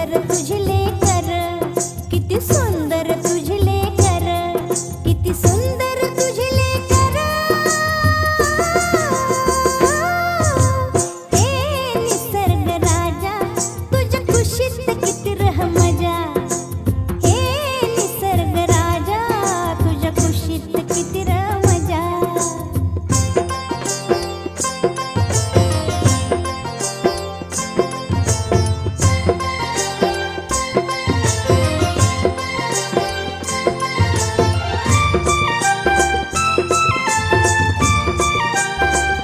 सुंदर तुझे लेकर. किती सुंदर तुझे लेकर. किती सुंदर तुझे लेकर. हे निसर्ग राजा तुझ्या खुशीत किती रह मजा. हे निसर्ग राजा तुझ्या खुशीत किती